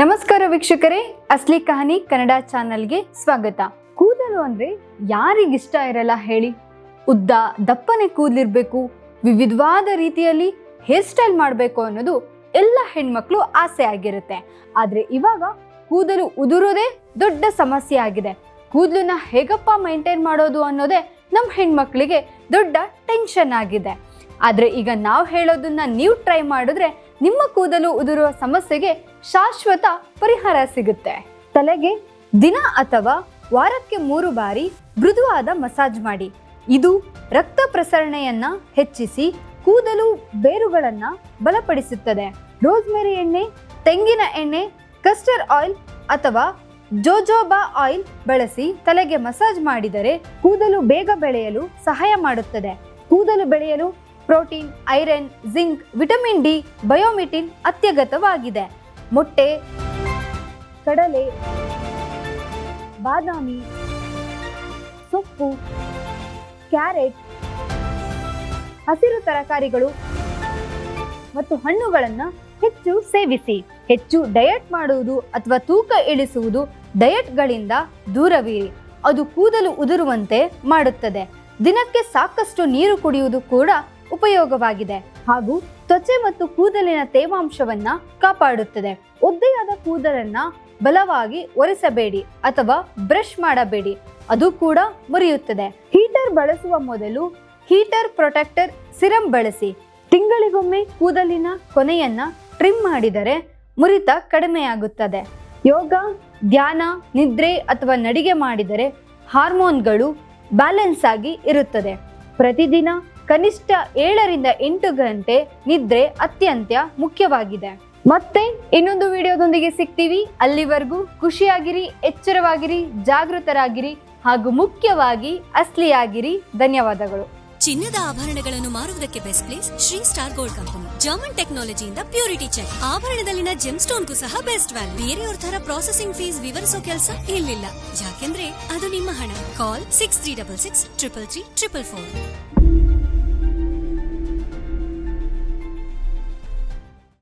ನಮಸ್ಕಾರ ವೀಕ್ಷಕರೇ, ಅಸ್ಲಿ ಕಹಾನಿ ಕನ್ನಡ ಚಾನಲ್ಗೆ ಸ್ವಾಗತ. ಕೂದಲು ಅಂದ್ರೆ ಯಾರಿಗಿಷ್ಟ ಇರಲ್ಲ ಹೇಳಿ. ಉದ್ದ, ದಪ್ಪನೆ ಕೂದಲಿರ್ಬೇಕು, ವಿವಿಧವಾದ ರೀತಿಯಲ್ಲಿ ಹೇರ್ ಸ್ಟೈಲ್ ಮಾಡಬೇಕು ಅನ್ನೋದು ಎಲ್ಲ ಹೆಣ್ಮಕ್ಳು ಆಸೆ ಆಗಿರುತ್ತೆ. ಆದ್ರೆ ಇವಾಗ ಕೂದಲು ಉದುರೋದೇ ದೊಡ್ಡ ಸಮಸ್ಯೆ ಆಗಿದೆ. ಕೂದಲನ್ನ ಹೇಗಪ್ಪ ಮೈಂಟೈನ್ ಮಾಡೋದು ಅನ್ನೋದೇ ನಮ್ಮ ಹೆಣ್ಮಕ್ಳಿಗೆ ದೊಡ್ಡ ಟೆನ್ಷನ್ ಆಗಿದೆ. ಆದರೆ ಈಗ ನಾವು ಹೇಳೋದನ್ನ ನೀವು ಟ್ರೈ ಮಾಡಿದ್ರೆ ನಿಮ್ಮ ಕೂದಲು ಉದುರುವ ಸಮಸ್ಯೆಗೆ ಶಾಶ್ವತ ಪರಿಹಾರ ಸಿಗುತ್ತೆ. ತಲೆಗೆ ದಿನ ಅಥವಾ ವಾರಕ್ಕೆ ಮೂರು ಬಾರಿ ಮೃದುವಾದ ಮಸಾಜ್ ಮಾಡಿ. ಇದು ರಕ್ತ ಪ್ರಸರಣೆಯನ್ನ ಹೆಚ್ಚಿಸಿ ಕೂದಲು ಬೇರುಗಳನ್ನ ಬಲಪಡಿಸುತ್ತದೆ. ರೋಸ್ಮೆರಿ ಎಣ್ಣೆ, ತೆಂಗಿನ ಎಣ್ಣೆ, ಕಸ್ಟರ್ ಆಯಿಲ್ ಅಥವಾ ಜೋಜೋಬಾ ಆಯಿಲ್ ಬಳಸಿ ತಲೆಗೆ ಮಸಾಜ್ ಮಾಡಿದರೆ ಕೂದಲು ಬೇಗ ಬೆಳೆಯಲು ಸಹಾಯ ಮಾಡುತ್ತದೆ. ಕೂದಲು ಬೆಳೆಯಲು protein, iron, zinc, vitamin D ಬಯೋಮಿಟಿನ್ ಅತ್ಯಗತವಾಗಿದೆ ಮೊಟ್ಟೆ, ಕಡಲೆ, ಬಾದಾಮಿ, ಸೊಪ್ಪು, ಕ್ಯಾರೆಟ್, ಹಸಿರು ತರಕಾರಿಗಳು ಮತ್ತು ಹಣ್ಣುಗಳನ್ನು ಹೆಚ್ಚು ಸೇವಿಸಿ. ಹೆಚ್ಚು ಡಯಟ್ ಮಾಡುವುದು ಅಥವಾ ತೂಕ ಇಳಿಸುವುದು ಡಯಟ್ಗಳಿಂದ ದೂರವಿರಿ ಅದು ಕೂದಲು ಉದುರುವಂತೆ ಮಾಡುತ್ತದೆ. ದಿನಕ್ಕೆ ಸಾಕಷ್ಟು ನೀರು ಕುಡಿಯುವುದು ಕೂಡ ಉಪಯೋಗವಾಗಿದೆ ಹಾಗೂ ತ್ವಚೆ ಮತ್ತು ಕೂದಲಿನ ತೇವಾಂಶವನ್ನ ಕಾಪಾಡುತ್ತದೆ. ಒದ್ದೆಯಾದ ಕೂದಲನ್ನ ಬಲವಾಗಿ ಒರೆಸಬೇಡಿ ಅಥವಾ ಬ್ರಷ್ ಮಾಡಬೇಡಿ. ಅದು ಕೂಡ ಮುರಿಯುತ್ತದೆ. ಹೀಟರ್ ಬಳಸುವ ಮೊದಲು ಹೀಟರ್ ಪ್ರೊಟೆಕ್ಟರ್ ಸಿರಂ ಬಳಸಿ. ತಿಂಗಳಿಗೊಮ್ಮೆ ಕೂದಲಿನ ಕೊನೆಯನ್ನ ಟ್ರಿಮ್ ಮಾಡಿದರೆ ಮುರಿತ ಕಡಿಮೆಯಾಗುತ್ತದೆ. ಯೋಗ, ಧ್ಯಾನ, ನಿದ್ರೆ ಅಥವಾ ನಡಿಗೆ ಮಾಡಿದರೆ ಹಾರ್ಮೋನ್ಗಳು ಬ್ಯಾಲೆನ್ಸ್ ಆಗಿ ಇರುತ್ತದೆ. ಪ್ರತಿದಿನ ಕನಿಷ್ಠ ಏಳರಿಂದ ಎಂಟು ಗಂಟೆ ನಿದ್ರೆ ಅತ್ಯಂತ ಮುಖ್ಯವಾಗಿದೆ. ಮತ್ತೆ ಇನ್ನೊಂದು ವಿಡಿಯೋದೊಂದಿಗೆ ಸಿಗ್ತೀವಿ. ಅಲ್ಲಿವರೆಗೂ ಖುಷಿಯಾಗಿರಿ, ಎಚ್ಚರವಾಗಿರಿ, ಜಾಗೃತರಾಗಿರಿ ಹಾಗೂ ಮುಖ್ಯವಾಗಿ ಅಸ್ಲಿಯಾಗಿರಿ. ಧನ್ಯವಾದಗಳು. ಚಿನ್ನದ ಆಭರಣಗಳನ್ನು ಮಾರುವುದಕ್ಕೆ best place Shri star gold company. German ಟೆಕ್ನಾಲಜಿಯಿಂದ purity check. ಆಭರಣದಲ್ಲಿನ ಜೆಮ್ ಸ್ಟೋನ್ಗೂ ಸಹ ಬೆಸ್ಟ್ ವ್ಯಾಲ್ಯೂ. ಬೇರೆಯವ್ರ ತರ ಪ್ರಾಸೆಸಿಂಗ್ ಫೀಸ್ ವಿವರಿಸೋ ಕೆಲಸ ಇಲ್ಲಿಲ್ಲ. ಯಾಕೆಂದ್ರೆ ಅದು ನಿಮ್ಮ ಹಣ. Call six three double six triple three triple four.